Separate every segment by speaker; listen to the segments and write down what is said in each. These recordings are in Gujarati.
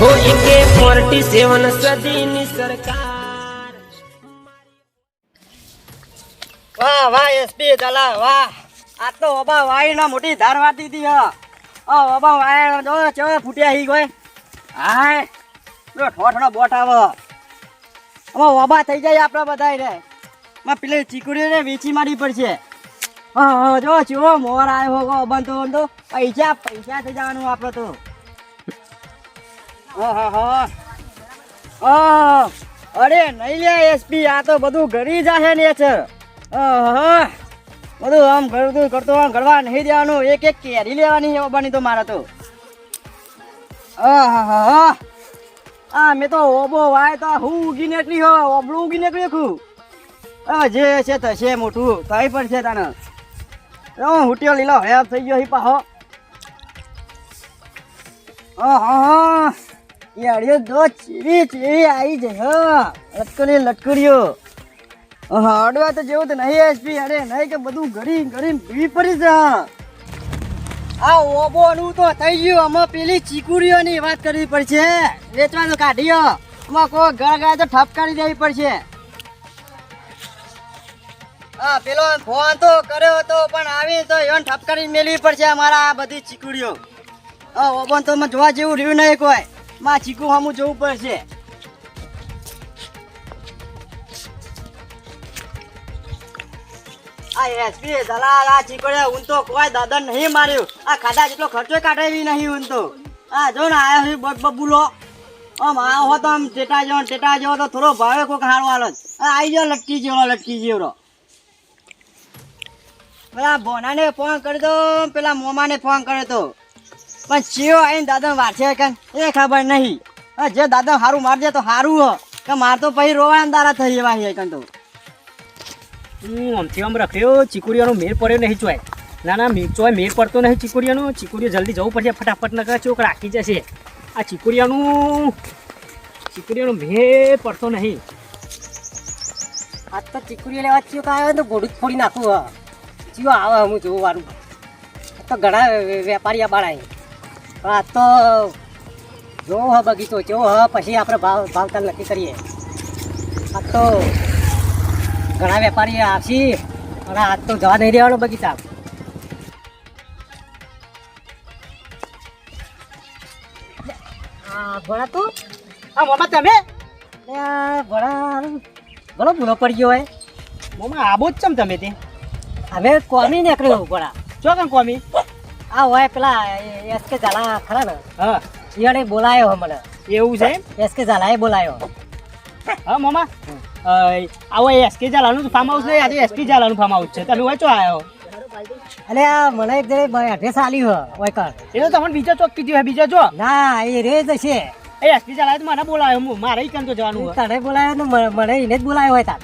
Speaker 1: હો એકે ફોર્ટી સેવન સદીની
Speaker 2: વાહ વાહ એસપી દલા વાહ. આ તો ઓબા વાયના મોટી ધાર વાતી હતી ઓબા વાય ચો ફૂટ્યા હી ગોય હાય. ઠોઠનો બોટ આવ. અમે ઓબા થઈ જાય આપણા બધાય રે માં પેલી ચીકુડીઓને વેચી મારી પડશે. હા જો ચો મોર આવ્યો હો ઓબન તો પૈસા પૈસા થઈ જવાનું આપણો તો. અરે, નહીં લે એસપી આ તો બધું ઘરી જાહે ને છે. બધું આમ ઘરતું કરતો આમ ઘડવા નહીં દેવાનું. એક એક કેરી લેવાની છે બાબાની તો મારે તો. આ મેં તો ઓબો વાય તો હું ઉગી નીકળી હો, ઓબળું ઉગી નીકળ્યું ખું જે છે થશે મોટું. તઈ પણ છે તને. હું હુટ્યો લીલો હેપ થઈ ગયો હી. પાહો હા એ અડિયો દો, ચીરી ચીરી આવી જાય, હો. લટકડી લટકડીઓ હાડવા તો જેવું તો નહીં એસપી અરે નહીં કે બધું ઘડી ઘડી પીવી પડી છે આ ઓબોનું તો થઈ ગયું અમે પેલી ચીકુડીઓની વાત કરવી પડશે. વેચવાનું કાઢીઓ. આમાં કોઈ ગળ ગાય તો ઠપકારી દેવી પડશે. હા પેલો ફોન તો કર્યો હતો, પણ આવી તો એવન ઠપકારી મેળવી પડશે અમારા આ બધી ચીકુડીઓ. હા ઓબોન તો જોવા જેવું રહ્યું નહીં કોઈ. માં ચીકુ હમું જોવું પડશે. આ એસપી દલાલ, આ ઊન તો કોઈ દાદા નહીં માર્યું. આ ખાધા જેટલો ખર્ચો કાઢે એવી નહીં ઊન તો. આ જો ને આયો છે બબુલો આમ આ હો તો ટેટા જેવો જેવો તો થોડો ભાવે કોક હારો હાલો આવી ગયો લટકી જેવો લટકી જેવડો પેલા બોનાને ફોન કરી દો, પેલા મોમાને ફોન કર્યો તો. પણ ચિયો આવીને દાદા વારશે કે એ ખબર નહીં. જે દાદા સારું મારજે તો સારું હો. કે માર તો પછી રોવાના દારા થઈ એવા છે કન તો.
Speaker 3: હું આમથી આમ રખ્યો ચીકુડીયાનો મેર પડ્યો નહીં ચોય. ના ના મેર ચોય મેર પડતો નહીં ચીકુડીયાનો. ચીકુડીઓ જલ્દી જવું પડશે ફટાફટ નકર ચોક રાખી જશે. આ ચીકુરિયાનું ચીકુડીયાનો મેર પડતો નહીં.
Speaker 4: આજ તો ચીકુડી લેવા ચિયો આવે તો ગોડું ફોડી નાખું હા. ચિયો આવે હું જોવું વારું. આ તો ઘણા વેપારી આ બાળા આ તો જોવો હ બગીચો કેવો હ, પછી આપણે ભાવ, ભાવતાલ નક્કી કરીએ. આ તો ઘણા વેપારી આવશે અને આજ તો જવા નહીં દેવાનો બગીચા. ભણા તું?
Speaker 3: આ મોમાં તમે?
Speaker 4: ભણા ઘણો ભૂલો પડી ગયો હોય
Speaker 3: મોમાં આબો જ ચમ તમે તે?
Speaker 4: હવે કોમી નીકળ્યો ભણા.
Speaker 3: ચો કોમી?
Speaker 4: આ હોય પેલા એસ કે ઝાલા ખરા ને?
Speaker 3: હા.
Speaker 4: ઈયાડે બોલાયો મને.
Speaker 3: એવું છે
Speaker 4: એસકે ઝાલાએ બોલાયો.
Speaker 3: હા મામા. આવો એસકે જાલાનું ફાર્મ હાઉસ નહીં આજે એસકે જાલાનું ફાર્મ હાઉસ છે. તમે હોય ચો આવ્યો
Speaker 4: અને આ મને એક જણે એડ્રેસ આલી હો ઓય કર
Speaker 3: એ તો તમને બીજો ચોક કીધું હે બીજો જો
Speaker 4: ના એ રે જ છે.
Speaker 3: એ એસપી ઝાલાએ તો મને બોલાયો હું મારે ઈ કંતો તો જવાનું
Speaker 4: તને બોલાયો ને મને એને જ બોલાયો હોય તાર.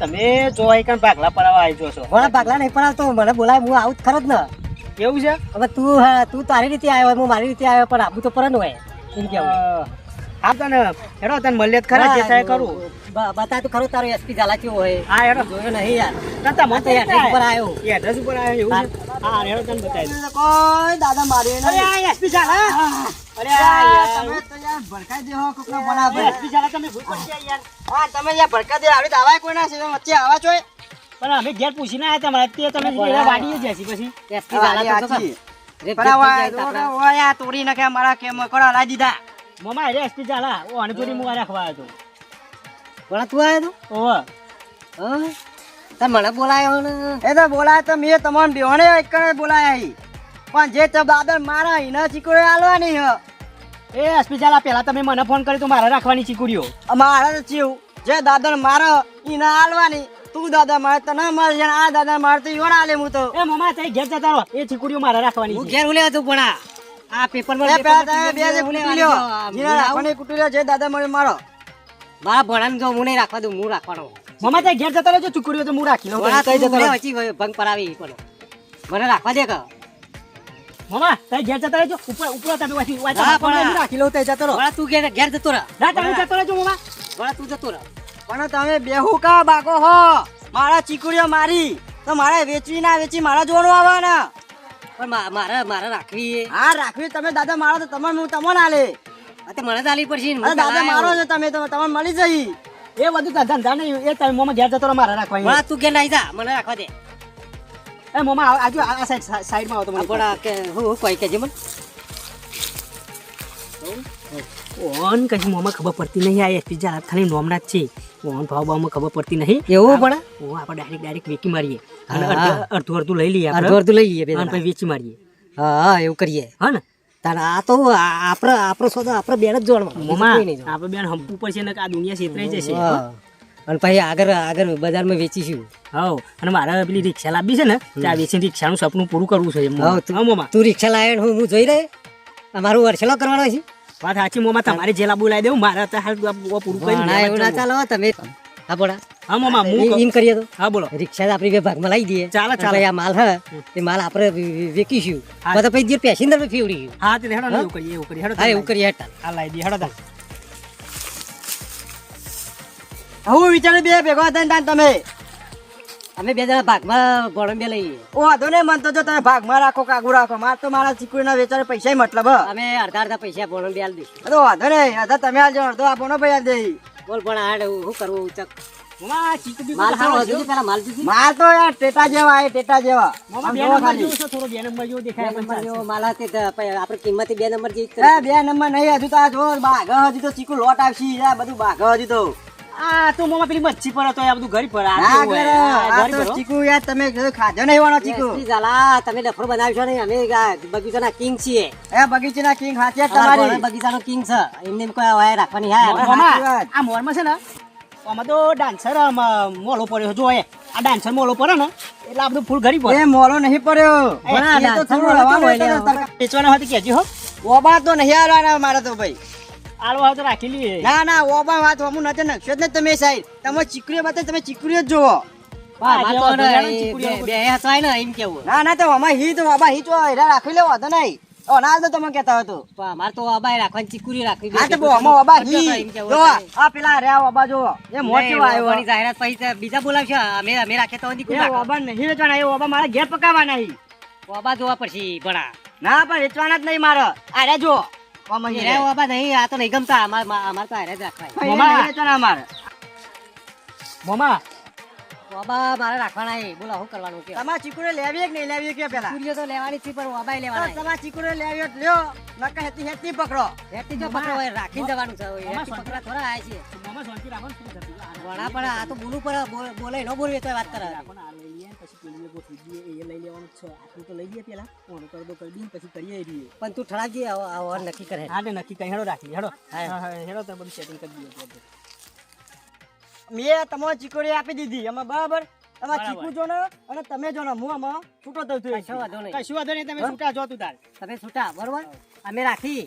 Speaker 3: તમે જો એક ભાગલા પડાવવા આવી છો.
Speaker 4: ઘણા પાગલા નહીં પડાવતો મને બોલાય હું આવું જ ખરો જ ને.
Speaker 3: કેવું છે?
Speaker 4: હવે તું હા, તું તારી રીતે આવ્યો હું મારી રીતે આવ્યો પણ આબુ તો પર જ હોય એમ કેવું.
Speaker 3: હા. તને હેડો તને મળ્યત ખરા જે થાય કરું.
Speaker 4: બતા તું ખરો તારો એસપી ઝાલા કેવો હોય.
Speaker 3: હા હેડો.
Speaker 4: જોયો નહીં યાર.
Speaker 3: ના
Speaker 4: મત એડ્રેસ ઉપર આવ્યો.
Speaker 3: એડ્રેસ ઉપર આવ્યો એવું છે? હા. હેડો તને બતાવી.
Speaker 2: કોઈ દાદા મારે
Speaker 3: અરે એસપી ઝાલા અરે.
Speaker 2: તમે તો યાર ભડકાઈ દેહો કોકનો બરાબર.
Speaker 3: એસપી ઝાલા તમે ભૂલ પડી ગયા યાર.
Speaker 2: હા તમે યાર ભડકાઈ દે આવી દાવા કોઈ ના છે વચ્ચે આવા છો
Speaker 3: પણ અમે ઘેર પૂછીને આવ્યા તમારે તે તમે વાડીએ જ હશી પછી.
Speaker 2: તોડી નાખે મારા કેમ કોડા લા દીધા.
Speaker 3: મમા અરે એસટી ચાલા ઓ અણપુરી મુવા રાખવા આવ્યો
Speaker 4: પણ તું આવ્યો
Speaker 3: તો?
Speaker 4: તો હા? મને બોલાયો ને.
Speaker 2: એ તો બોલાય તો મેં તમને બેહોને એક બોલાયા હી. પણ જે તો દાદર મારા એના ચીકુડે આલવાની હ.
Speaker 3: એ એસપી ચાલા પેલા તમે મને ફોન કર્યો તો મારે રાખવાની ચીકુડીઓ.
Speaker 2: અમારે ચીવ જે દાદર મારા એના આલવાની તું દાદા મારે તને મારે છે આ દાદા મારે તો ઈવન આલે હું તો.
Speaker 3: એ મામા તઈ ઘેર જતા રહો. એ ચીકુડીઓ મારે રાખવાની
Speaker 4: હું ઘેર ઉલે તું પણ આ.
Speaker 2: પેપરમાં પેપર તમે બે જે કુટી લ્યો જીના રાખવાની કુટી લ્યો જે દાદા મારે મારો.
Speaker 4: મારા ભણાને જો હું નહીં રાખવા દઉં હું રાખવાનો.
Speaker 3: મામા તઈ ઘેર જતા રહેજો ચીકુડીઓ તો હું રાખી લઉં.
Speaker 4: તઈ
Speaker 3: જતા રહો.
Speaker 4: ગયો, ભંગ પરાવી પણ મને રાખવા દે કે?
Speaker 3: મામા તે ઘેર જતા રહેજો. ઉપર ઉપર તમે વાંચી વાંચી. રાખી લઉં તે જતો રહો.
Speaker 4: તું ઘેર ઘેર જતો રહો.
Speaker 3: ના તમે જતો રહેજો
Speaker 4: મામા. તું જતો રહ.
Speaker 2: પણ તમે બેહુ કા બાકો હો? મારા ચીકુડીઓ મારી. તો મારે વેચવી ના વેચી મારા જોવાનું આવવાના.
Speaker 4: પણ મારે મારે રાખવી.
Speaker 2: હા રાખવી તમે દાદા મારો તો તમે હું તમને ના
Speaker 4: આ તો મને ચાલી પડશે
Speaker 2: દાદા મારો. છો તમે તો તમને મળી જઈ.
Speaker 3: એ બધું ધંધા નહીં એ તમે મોમાં ઘેર જતો મારે રાખવા
Speaker 4: હા તું ઘેર નાઈ જા મને રાખવા દે.
Speaker 3: એ મોમાં આજુ આ સાઈડ સાઈડમાં આવો તો મને.
Speaker 4: પણ કે હું કોઈ કેજે મને.
Speaker 3: ઓન કઈ મોમાં ખબર પડતી નહીં આ એસપી જા ખાલી નોમના જ છે. ઓન ભાવ ભાવમાં ખબર પડતી નહીં.
Speaker 4: એવું પણ?
Speaker 3: ઓ આપણે ડાયરેક્ટ ડાયરેક્ટ વેચી મારીએ. અને અડધું અડધું લઈ લઈએ.
Speaker 4: અડધું અડધું લઈ લઈએ
Speaker 3: અને પછી વેચી મારીએ.
Speaker 4: હા હા એવું કરીએ.
Speaker 3: હા ને?
Speaker 4: તારે આ તો આપણો આપણો સોદો આપણે બેન જ જોડવાનો.
Speaker 3: આપણે બેન હંપવું પડશે ને કે આ દુનિયા છેતરાઈ જશે
Speaker 4: અને પછી આગળ આગળ બજારમાં વેચીશું.
Speaker 3: હા અને મારે પેલી રિક્ષા લાવી છે ને ત્યાં વેચીને રિક્ષાનું સપનું પૂરું કરવું છે.
Speaker 4: તું- રિક્ષા લાવે હું જોઈ રહે અમારું વર્ષેલો કરવાનો છે.
Speaker 3: વાત સાચી મોમાં તમારે જે લાવવું લાવી દેવું મારા તો હાલ પૂરું કરી
Speaker 4: ના એવું ના ચાલો તમે હા બોલા.
Speaker 3: હા મોમાં હું
Speaker 4: એમ- કરીએ તો.
Speaker 3: હા બોલો.
Speaker 4: રિક્ષા આપણી બે ભાગમાં લાવી દઈએ.
Speaker 3: ચાલે, ચાલો.
Speaker 4: આ માલ હે એ માલ આપણે વેચીશું.
Speaker 3: હા.
Speaker 4: તો પછી જે પેસેન્જર ફેવડી
Speaker 3: હા તે હેડો એવું કરીએ એવું કરીએ. હેડો
Speaker 4: હા એવું કરીએ હેડો.
Speaker 3: હા લાવી દઈએ હેડો તાર.
Speaker 2: હું વિચારું બે ભેગા થઈને તાન તમે.
Speaker 4: અમે બે જણા ભાગમાં ભણો બે લઈએ.
Speaker 2: ઓ વાંધો નહીં મન તો જો તમે ભાગમાં રાખો કાગુ રાખો માર તો મારા ચીકુના વેચારે પૈસા મતલબ
Speaker 4: અમે અડધા અડધા પૈસા ભણો બે આલી દઈશું.
Speaker 2: અરે વાંધો નહીં અડધા તમે આલજો અડધો આપો ને ભાઈ આલ દઈ.
Speaker 4: બોલ પણ હાડ શું કરવું
Speaker 3: ચીકુ.
Speaker 4: માલ
Speaker 3: તો
Speaker 2: યાર ટેટા જેવા આ ટેટા જેવા.
Speaker 3: મોમાં
Speaker 2: આમ
Speaker 3: બે નંબર
Speaker 2: ખાલી.
Speaker 3: જેવો છે, થોડો બે નંબર જેવો
Speaker 4: બે
Speaker 3: દેખાય
Speaker 4: નંબર માલ હશે આપણે કિંમતે બે નંબર જેવી
Speaker 2: એ. બે નંબર નહીં હજુ તો આ જો બાઘ હજુ તો ચીકુ લોટ આવશે બધું બાઘ હજુ તો.
Speaker 3: આ તો મોમાં પેલી મચ્છી પર હતો આ બધું ઘરી પર આ ઘરી.
Speaker 2: ચીકુ યાર તમે ખાધો નહીં વાનો ચીકુ.
Speaker 4: ઝાલા, તમે ડફરો બનાવશો ને અમે બગીચાના કિંગ છીએ.
Speaker 2: એ બગીચાના કિંગ તમારી.
Speaker 4: બગીચાનો કિંગ છે. એમને કોઈ વાય રાખવાની હા
Speaker 2: મોમાં-
Speaker 3: મોમાં,
Speaker 2: સાચી વાત.
Speaker 3: આ મોરમાં છે ને આમાં તો ડાન્સર મોલો પડ્યો જો એ. આ ડાન્સર મોલો પડે ને એટલે આ બધું ફૂલ ઘરી પડે
Speaker 2: મોલો નહીં પડ્યો.
Speaker 3: વેચવાનો હતી કહેજો હો.
Speaker 2: ઓબા તો નહીં આવવાના મારે તો ભાઈ.
Speaker 3: આલો હોય રાખી લઈએ
Speaker 2: ના ના ઓબા વાત હું નથી નકશો જ ને તમે સાહેબ. તમે ચીકરીઓ બતાવી તમે ચીકરીઓ જ જોવો.
Speaker 4: વાહ,
Speaker 3: આ
Speaker 4: મારે
Speaker 3: જેવા
Speaker 4: તો
Speaker 3: ઘોડાનું
Speaker 4: એ
Speaker 3: ચીકુડિયા
Speaker 4: બે- બે હસવાય ને એમ કેવું.
Speaker 2: ના ના તો અમાર હી તો ઓબા હી તો હીરા રાખી લેવો હતો નહીં. ઓ તમે કહેતા હતો
Speaker 4: પણ તો અબાય રાખવાની ચીકુરી રાખવી
Speaker 2: હા તો બહુ અમાર ઓબા
Speaker 4: એટલે તો
Speaker 2: હી જો આ પેલા રહ્યા ઓબા જો એ મોટ આવ્યો.
Speaker 4: ઓબાની જાહેરાત પછી બીજા બોલાવશે. અમે તો
Speaker 2: નહીં વેચવાના એ મારા ઘેર
Speaker 4: ઓબા જોવા પછી ભણા.
Speaker 2: ના પણ વેચવાના જ નહીં મારે. રે જો
Speaker 4: હીરા ઓબા નહીં આ તો નહીં ગમતા અમાર અમારે તો હારે જ રાખવાય
Speaker 2: રહ્યા.
Speaker 3: મોમા.
Speaker 2: નહીં વેચવાના અમારે.
Speaker 3: મોમાં.
Speaker 4: ઓબા મારે રાખવાના એ બોલો શું કરવાનું કે
Speaker 2: તમારે ચીકુરે લેવી કે નહીં લેવી કે પેલા?
Speaker 4: ચીકુરીઓ તો લેવાની છે પણ ઓબાય
Speaker 2: તો
Speaker 4: લેવાના
Speaker 2: તમારે ચીકુરે લેવી તો લ્યો. નકર હેતી હેતી પકડો.
Speaker 4: જો પકડો હોય રાખીને જવાનું છે. પકડા થોડા આયા
Speaker 3: મોમાં શાંતિ રાખો
Speaker 4: વણા પણ આ તો બોલવું પડે બોલે ન બોલવી તો વાત કરે.
Speaker 3: છે. આટલું તો લઈ લઈએ પેલા. ફોન કરી દો કરી દઈએ પછી કરીએ રહીએ
Speaker 4: પણ તું ઠરાવજે આવો આવો નક્કી કરે.
Speaker 3: હા ને નક્કી કરી. હેડો રાખી હેડો.
Speaker 4: હા.
Speaker 3: હેડો. તો બધું સેટિંગ કરી દઈએ
Speaker 2: મેં તમારે ચીકોડી આપી દીધી. એમાં બરાબર?
Speaker 3: તમે
Speaker 2: ચીકુ જો ને અને તમે જો ને હું આમાં છૂટો થઉં છું.
Speaker 4: કશું વાંધો નહીં.
Speaker 3: કશું વાંધો નહીં તમે છૂટા જો તું તાર.
Speaker 4: તમે છૂટા બરોબર? અમે રાખી.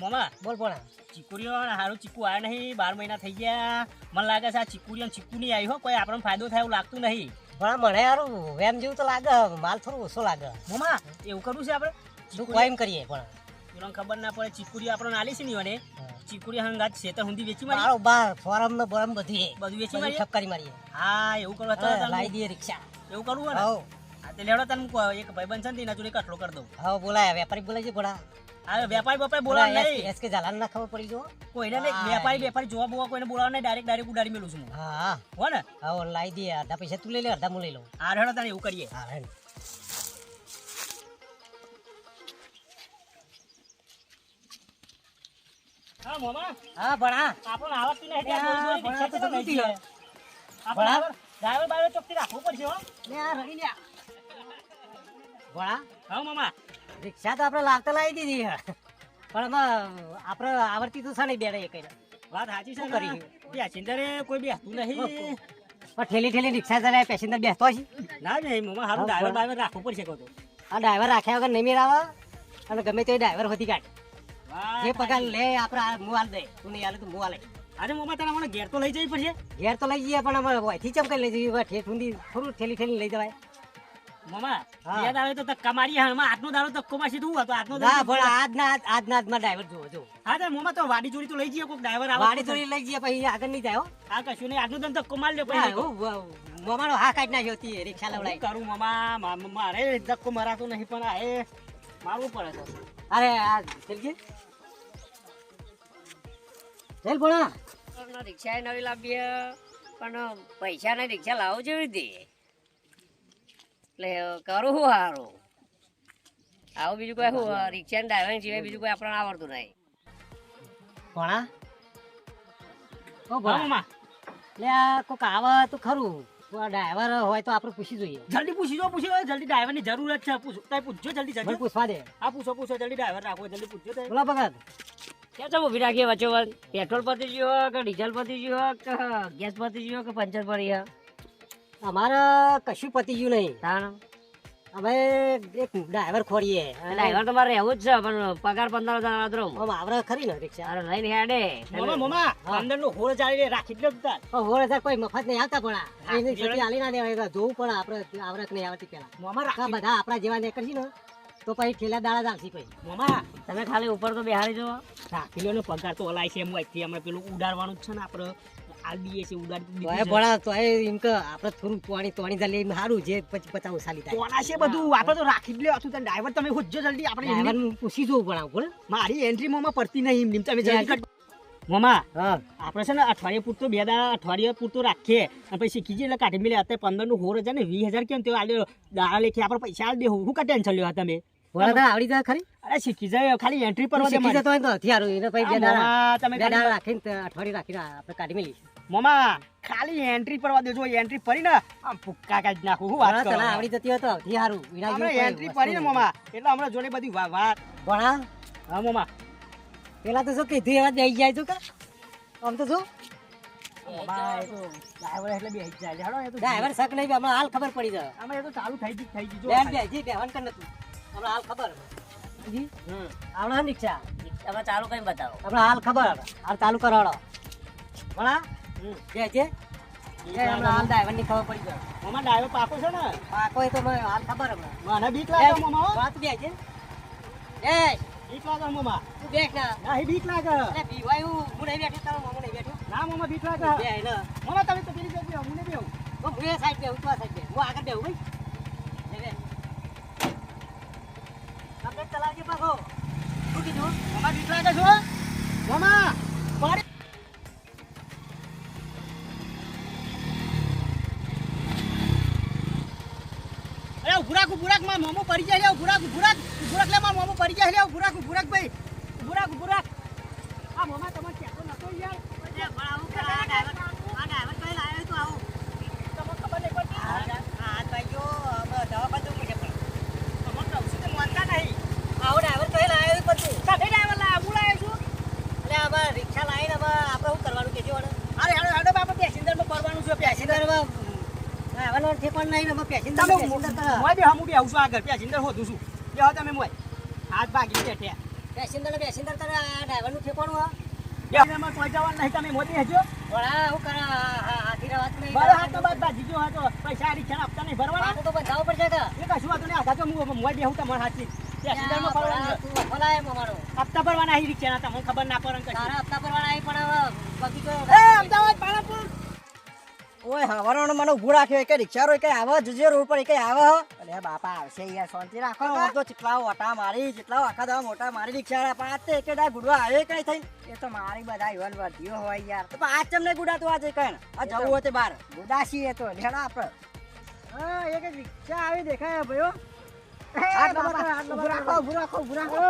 Speaker 3: મોમા.
Speaker 4: બોલ બોલ.
Speaker 3: ચીકુરીઓ હારું ચીકુ આવ્યા નહીં. બાર મહિના થઈ ગયા. મને લાગે છે આ ચીકુરીઓ ચીકુ નહીં આવી હો. કોઈ આપણને ફાયદો થાય એવું લાગતું નહીં.
Speaker 4: પણ મને યારું એમ જેવું તો લાગે માલ થોડો ઓછો લાગે.
Speaker 3: મમા એવું કરવું છે આપણે?
Speaker 4: શું કોઈ કરીએ પણ.
Speaker 3: પેલો ખબર ના પડે ચીકુરી આપણને આલી છે ને ચીકુરીઓ હંગાત તો હુંદી વેચી મારી
Speaker 4: મારો બાર ફોરમ ને બોરમ બધું
Speaker 3: બધું વેચી મારી
Speaker 4: ઠપકારી મારીએ.
Speaker 3: હા એવું કરવા તો
Speaker 4: લાવી દઈએ રિક્ષા.
Speaker 3: એવું કરવું હોય ને? હા તે લેવડો તને. એક ભાઈબંધ છે ને એના જોડે કટલો કરી દઉં.
Speaker 4: હા બોલાય વેપારી બોલાય છે ભણા
Speaker 3: હા વેપારી વેપારી બોલાવ નહીં.
Speaker 4: એસકે કે ના ખબર પડી જો
Speaker 3: કોઈને નહીં વેપારી વેપારી જોવા બોવા કોઈને બોલાવ નહીં ડાયરેક્ટ ડાયરેક્ટ ઉડાડી મેલું છું હા.
Speaker 4: હા. હો
Speaker 3: ને?
Speaker 4: હવ લાવી દે અડધા પૈસા તું લઈ લે અડધા હું લઈ લઉં.
Speaker 3: આ રેડો તને એવું કરીએ.
Speaker 4: હા હેડ.
Speaker 3: હા મોમા.
Speaker 4: હા ભણા.
Speaker 3: આપણને આવડતી નહીં
Speaker 4: ભણા તો
Speaker 3: ભણા
Speaker 4: જતી
Speaker 3: ભણા. ડ્રાઈવર બાઈવર ચોકથી રાખવું પડશે હો.
Speaker 4: લે આ રડી લે. ભણા.
Speaker 3: હા મામા.
Speaker 4: રિક્ષા તો આપણે લાવતા લાવી દીધી. પણ એમાં આપણે આવડતી તો છે નહીં બેડે એક
Speaker 3: વાત સાચી
Speaker 4: શું
Speaker 3: કરી? પેસેન્જરે કોઈ બેસતું નહીં.
Speaker 4: પણ ઠેલી ઠેલી રિક્ષા ચલાવે પેસેન્જર બેસતો હશે?
Speaker 3: ના નહીં મમ્મા
Speaker 4: સારું
Speaker 3: ડ્રાઈવર ડ્રાઈવર રાખવું પડશે કહો તો.
Speaker 4: આ ડ્રાઈવર રાખ્યા વગર નહીં મેળાવે? અને ગમે તે ડ્રાઈવર હોતી કાઢ. જે પગાર લે આપણે હું હાલ દે. તું નહીં હાલે તો હું હાલે
Speaker 3: અરે મમ્મા તને મને ઘેર તો લઈ જવી પડશે?
Speaker 4: ઘેર તો લઈ જઈએ પણ અમે વહીથી ચમકાઈ લઈ જઈએ? ઠેઠ સુધી થોડું ઠેલી ઠેલી લઈ જવાય.
Speaker 3: મામા
Speaker 4: હા.
Speaker 3: બે તો ધક્કા મારી હાલમાં આજનો દાડો ધક્કો તો શું હતો આજનો
Speaker 4: ના પણ આજના આજના આજમાં ડ્રાઈવર જોવો જો
Speaker 3: હા તો મામા તો વાડી જોડી તો લઈ જઈએ ડ્રાઈવર આવે
Speaker 4: વાડી થોડી લઈ જઈએ પછી આગળ નહીં જાય હો.
Speaker 3: હા કશું નહીં આજનો દાડો ધક્કો મારી લે પછી
Speaker 4: હું, હા કાઢી નાખ્યો હતી રિક્ષા
Speaker 3: શું
Speaker 4: લવડાવી
Speaker 3: કરું મામા મા- મારે ધક્કો મરાતો નહીં પણ આ એ મારવું પડે છે
Speaker 4: અરે આ જલ ભણા.
Speaker 5: પણ રિક્ષા નવી લાવીએ પણ પૈસા ને રિક્ષા લાવો જેવી રીતે એટલે કરું શું સારું આવું બીજું કોઈ શું રિક્ષા ડ્રાઈવર સિવાય બીજું કોઈ આપણને આવડતું નહીં.
Speaker 4: ભણા ઓ
Speaker 3: હા
Speaker 4: ભણા
Speaker 3: મામા.
Speaker 4: એટલે આ કોક આવે તો ખરું. તો ડ્રાઈવર હોય તો આપણે પૂછી જોઈએ.
Speaker 3: જલ્દી પૂછી જો પૂછી લો, જલ્દી ડ્રાઈવરની જરૂર જ છે. પૂછો તમે પૂછજો જલ્દી જલ્દી.
Speaker 4: પૂછવા દે.
Speaker 3: આ પૂછો પૂછો જલ્દી ડ્રાઈવર રાખો જલ્દી પૂછજો
Speaker 4: બોલો ભગત.
Speaker 5: રાખીએ વચ્ચે? પેટ્રોલ પતી ગયો કે ડીઝલ પતી ગયો કે ગેસ પતી ગયો કે પંચર પડી હે?
Speaker 4: અમારે કશું પતી ગયું નહીં.
Speaker 5: તાણ?
Speaker 4: અમે એક ડ્રાઈવર ખોરીએ
Speaker 5: ડ્રાઈવર તમારે રહેવું જ છે પણ પગાર પંદર હજાર
Speaker 4: આમ આવરે ખરી ને રિક્ષા.
Speaker 5: અરે લઈને હેડે.
Speaker 3: મમા મામા. અંદર નો હોળ ચાલી રાખી જ તાર
Speaker 4: હોળ હજાર કોઈ મફત નહીં આવતા પણ એની છેટી આલી ના દેવાય જોવું પડે આપણે આવરત નહીં આવતી પેલા
Speaker 3: મમા
Speaker 4: બધા આપણા જેવા ને કરશી ને. તો પછી ઠેલા દાડા ચાલશી પછી
Speaker 3: મામા
Speaker 5: તમે ખાલી ઉપર તો બેહાડી જવા
Speaker 3: રાખી લો ને પગાર તો ઓલાય છે એમ હોય અમે પેલું ઉડાડવાનું જ છે ને આપણે દઈએ છે ઉડાડી.
Speaker 4: ભણા એમ કે આપણે થોડું તોણી તોણી એમ સારું જે પછી પચાવ સાલી થાય.
Speaker 3: છે બધું આપણે તો રાખી જ લે હતું ડ્રાઈવર તમે હોજો જલ્દી આપણે
Speaker 4: ડ્રાઈવર પૂછી જોવું પણ બોલ.
Speaker 3: મારી એન્ટ્રી મોમાં પડતી નહીં એમ તમે જલ્દી મામા
Speaker 4: હા.
Speaker 3: આપણે છે ને અઠવાડિયે પૂરતો બે દાડા અઠવાડિયે પૂરતો રાખીએ. અને પછી શીખી જઈએ એટલે કાઢી મેલે અત્યારે પંદરનું હોર હજાર ને વીસ હજાર કેમ તે દાડા લેખે આપણે પૈસા આલ દેવું શું કા ટેન્શન લેવા તમે?
Speaker 4: તારે આવડી જાય ખરી
Speaker 3: અરે શીખી જાય ખાલી એન્ટ્રી પર
Speaker 4: શીખી જતો તો હથિયારો એને પછી બે દાડા
Speaker 3: તમે
Speaker 4: બે દાડા રાખીને અઠવાડિયે રાખીને આપણે કાઢી મેલી
Speaker 3: મામા ખાલી એન્ટ્રી પરવા દેજો એન્ટ્રી પડી ને આમ ફુક્કા કાઢી નાખું. હું વાત કરું?
Speaker 4: આવડી જતી હોય તો હથી સારું વિના
Speaker 3: એન્ટ્રી પડી ને. મામા. એટલે હમણાં જોડે બધી વાત.
Speaker 4: ભણા
Speaker 3: હા મામા.
Speaker 4: પેલા તો શું કીધું એવા દઈ જાય તું કે? આમ તો શું?
Speaker 3: ડ્રાઈવર
Speaker 4: શક નહીં હમણાં હાલ ખબર પડી જાય.
Speaker 3: આમાં એ તો ચાલુ થઈ ગઈ થઈ ગઈ
Speaker 4: બેન બેજી બેહન કર નતું હમણાં હાલ ખબર જી
Speaker 5: હમ.
Speaker 4: આવડે ને
Speaker 5: તમે ચાલુ કઈ બતાવો.
Speaker 4: હમણાં હાલ ખબર હાલ ચાલુ કરાવડો ભણા. જે છે? હમણાં હાલની ખબર પડી જાય
Speaker 3: મામા ડ્રાઈવર પાકો છે ને?
Speaker 4: પાકો એ તો હાલ ખબર હમણાં.
Speaker 3: મને બીક લાગે મામા હો.
Speaker 4: વાત બે છે? એ
Speaker 3: બીક લાગે મામા
Speaker 4: તું બેઠ ના
Speaker 3: ના એ બીક લાગે.
Speaker 4: અરે બીવાયું હું. નહીં બેઠો તારો મામો નહીં બેઠો.
Speaker 3: ના મામા બીક લાગે.
Speaker 4: બે ને.
Speaker 3: મામા તમે તો પેલી જગ્યાએ હું નહીં બેહું.
Speaker 4: હું હું એ સાઈડ બેહું તો આ સાઈડ બે હું આગળ બેહું ભાઈ લે બે. આપણે ચલાવજે પાછો શું કીધું?
Speaker 3: મામા બીક લાગે છો? મામા! પાડી અરે ઉભુરાક ઉભુરાકમાં મોમો પડી જાય લે ઉભુરાક ઉભુરાક ઉભુરાક લે માં મોમો પડી જાય લે ઉભુરાક ઉભુરાક ભાઈ. ઉભુરાક ઉભુરાક આ મોમા તમે કહેતો નતો યાર
Speaker 4: અરે પણ આવું કરે આ ડ્રાઈવર આ ડ્રાઈવર કઈ લાવ્યો તું આવું
Speaker 3: તમને ખબર નહીં પડતી
Speaker 4: હા ભાઈ જો હવે દવાખાને જવું પડશે પણ
Speaker 3: તમને કહું છું કે માનતા નહીં
Speaker 4: આવો ડ્રાઈવર કઈ લાવ્યો તું બધું
Speaker 3: કાઢે ડ્રાઈવર લા હું લાવ્યો છું
Speaker 4: એટલે આમાં રિક્ષા લાવીને હવે આપણે શું કરવાનું કે જોવાનું
Speaker 3: અરે હેડો હેડો બાપા પેસેન્જરમાં પડવાનું છે પેસેન્જર
Speaker 4: પેસેન્જરમાં ડ્રાઈવરનો ઠેકાણ નહીં ને પેસેન્જર
Speaker 3: તમે મોય બે હમું બે આવું છું આગળ પેસેન્જર હોતું છું. બેહો તમે મોય. હાથ ભાગી બેઠ્યા
Speaker 4: પેસેન્જર પેસેન્જર કરે આ ડ્રાઈવરનું ઠેકાણું હા?
Speaker 3: પેસેન્જરમાં કોઈ જવાનું નહીં તમે મોતી હેજો.
Speaker 4: પણ હું કરે વાત નહીં
Speaker 3: બરાબર તો બાદ ભાજી જો હાથો પૈસા રિક્ષા આપતા નહીં ભરવાના?
Speaker 4: તો બંધાવવું પડશે કે
Speaker 3: એ કશું વાતું નહીં તો હું મોય બેહું તમારા હાથથી પેસેન્જરમાં ફરવાનું
Speaker 4: તું વખો લાવે
Speaker 3: હપ્તા ભરવાના અહીં રિક્ષાના તમને ખબર ના પડે
Speaker 4: તારા હપ્તા ભરવાના પણ બગીચો
Speaker 3: એ અમદાવાદ પાલનપુર!
Speaker 2: ઓય હવારનો મને ઊભું રાખ્યો કે રિક્ષારો કઈ આવે જજે રોડ પર કઈ આવે અરે બાપા આવશે યાર શાંતિ રાખો. હું તો ચેટલા ઓટા મારી જેટલા આખા દવા મોટા મારી રિક્ષા પાંચ તે એકે ગુડવા આવે કઈ થઈ એ તો મારી બધા યુવાન વર્તીઓ હોય યાર. તો આ ચમને તો આજે કઈ આ જવું હોય તે બાર. ગુડાસી એ તો લેડા આપણે હા એક રિક્ષા આવી દેખાય ભાઈઓ રાખો રાખો રાખો.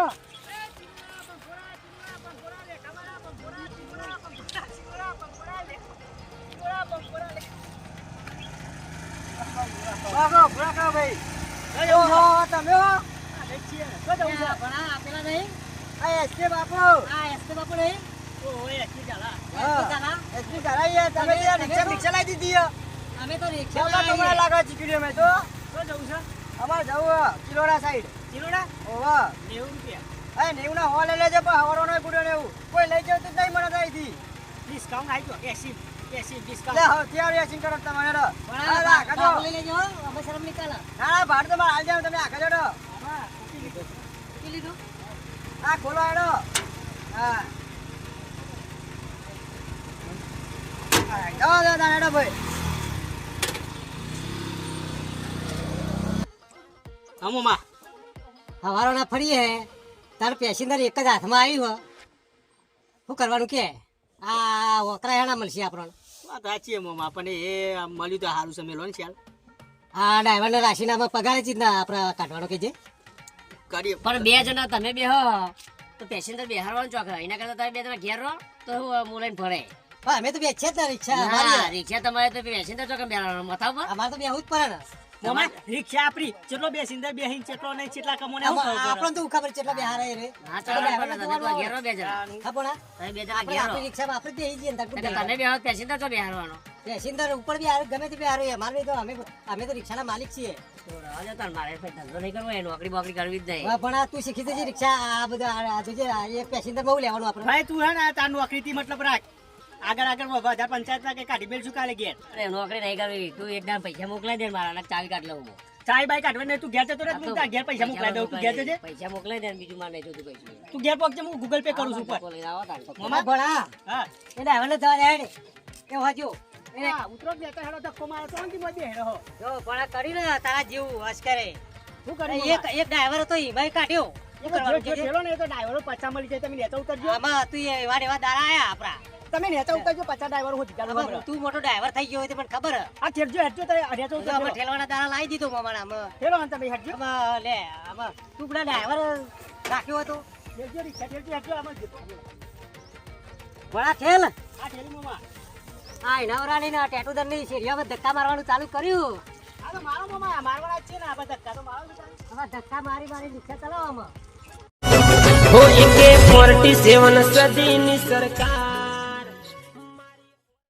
Speaker 2: અમારે જવું કિલોડા સાઈડ
Speaker 3: કિલોડા?
Speaker 2: ઓવા
Speaker 3: નેવું રૂપિયા.
Speaker 2: એ નેવું ના હો લઈ લેજે પણ હવારો નો કોઈ લઈ જાવ તો નહીં મને ત્યાંથી
Speaker 3: ડિસ્કાઉન્ટ આવી ગયો, 80. એસી
Speaker 2: લે તૈયાર.
Speaker 4: લઈ લેજો અમે શરમ નીકાળો
Speaker 2: ના ના ભાડું જાવ તમે આખા જોડો.
Speaker 4: શું લીધું.
Speaker 2: આ ખોલો આડો હા. જાઓ, જાઓ, ભાઈ.
Speaker 3: હમોમાં
Speaker 4: હવારો ના હે. તાર પેસેન્જર એક જ હાથમાં આવ્યું હો. શું કરવાનું કે? આ વકરાયણા મળશે આપણને.
Speaker 3: વાત સાચી એમ આપણને એ મળ્યું તો સારું છે મેલો ને ચાલ
Speaker 4: હા ડ્રાઈવરને રાશિનામાં પગાર જ ના આપણે કાઢવાનો કે જે.
Speaker 3: કરીએ.
Speaker 5: પણ બે જણા તમે બે હો. તો પેસેન્જર બેહારવાનું ચોક એના કરતા તમે બે જણા ઘેર રહો તો હું લઈને
Speaker 4: અમે તો બે છે જ રિક્ષા
Speaker 5: રિક્ષા તમારે તો પેસેન્જર ચોક બેહારવાનું મથા પર
Speaker 4: અમારે તો બેહવું જ પડે ને.
Speaker 3: મોમાં રિક્ષા આપડી ચેટલો બેસીને બેહીને ચેટલો નહીં ચેટલા કમોને
Speaker 4: આપણને તો ખબર છે બે હારે રે
Speaker 5: હા ચલો બે તો ઘેર બે જણા
Speaker 4: હા બોલા
Speaker 5: તમે બે જણા
Speaker 4: ઘેરો
Speaker 5: ઘેર રહો
Speaker 4: આપણી રિક્ષામાં આપણે બેહી તને બે તાર
Speaker 5: પેસિંદર તો બે પેસેન્જર તો બેહારવાનો
Speaker 4: ઉપર બી હારે ગમે તે બે હારે અમારે બી તો અમે અમે તો રિક્ષાના માલિક છીએ
Speaker 5: તો તાર મારે ધંધો નહીં કરવો એ નોકરી બોકરી કરવી જ નહીં
Speaker 4: પણ આ તું શીખી દેજે રિક્ષા આ બધા આ- જે પેસેન્જર બહુ લેવાનું આપણે
Speaker 3: ભાઈ તું હે ને તાર નોકરીથી મતલબ રાખ આગળ આગળ વધારે પંચાયત કે કાઢી બેલ શું કાલે ઘેર
Speaker 5: અરે નોકરી નહીં કરવી તું એકદમ પૈસા મોકલાઈ દે મારા ચાવી કાઢ લઉં.
Speaker 3: ચાય બાય કાઢવા નહીં તું ઘેર જતો રહે તું ઘેર પૈસા મોકલાઈ દઉં તું ઘેર જજે
Speaker 5: પૈસા મોકલાઈ દે બીજું મારે નહીં જોતું પૈસા
Speaker 3: તું ઘેર પહોંચજે હું ગૂગલ પે કરું છું ઉપર મમા
Speaker 4: ભણા હા એ ડ્રાઈવરને થવા દે એ
Speaker 3: વાજો ઉતરો જ હેડો ધક્કો મારો તો અંતિમ બેહી
Speaker 4: જો ભણા કરી ને તારા જેવું હસ કરે
Speaker 3: શું કરે
Speaker 4: એક એક ડ્રાઈવર હતો ઈ ભાઈ કાઢ્યો
Speaker 3: એ તો ડ્રાઈવરો પચા મળી જાય તમે લેતો ઉતરજો
Speaker 4: આમાં તું એવા એવા દાડા આયા આપણા
Speaker 3: તમે નેચા ઉતરજો પચા ડ્રાઈવર હું જીતા
Speaker 4: તું મોટો ડ્રાઈવર થઈ ગયો તો ખબર. હે.
Speaker 3: આ ઠેરજો હેઠજો તારે હેઠજો ઉતરજો અમે
Speaker 4: ઠેલવાના દારા લાવી દીધો મામા અમે
Speaker 3: ઠેલો અંત તમે હેઠજો
Speaker 4: આમાં લે આમાં તું પેલા ડ્રાઈવર રાખ્યો હતો.
Speaker 3: ઠેરજો રી ઠેરજો હેઠજો આમાં જતો.
Speaker 4: ભણા ઠેલ.
Speaker 3: આ ઠેલ મોમાં.
Speaker 4: આ ઇનાવરાની ને ટેટુદરની શેરીઓમાં ધક્કા મારવાનું ચાલુ કર્યું.
Speaker 3: આ તો મારો મોમાં મારવાના છે ને આ બધા ધક્કા તો મારો
Speaker 4: હવે ધક્કા મારી મારી રિક્ષા ચલાવવામાં
Speaker 1: હો એકે ફોર્ટી સેવન સદીની સરકાર.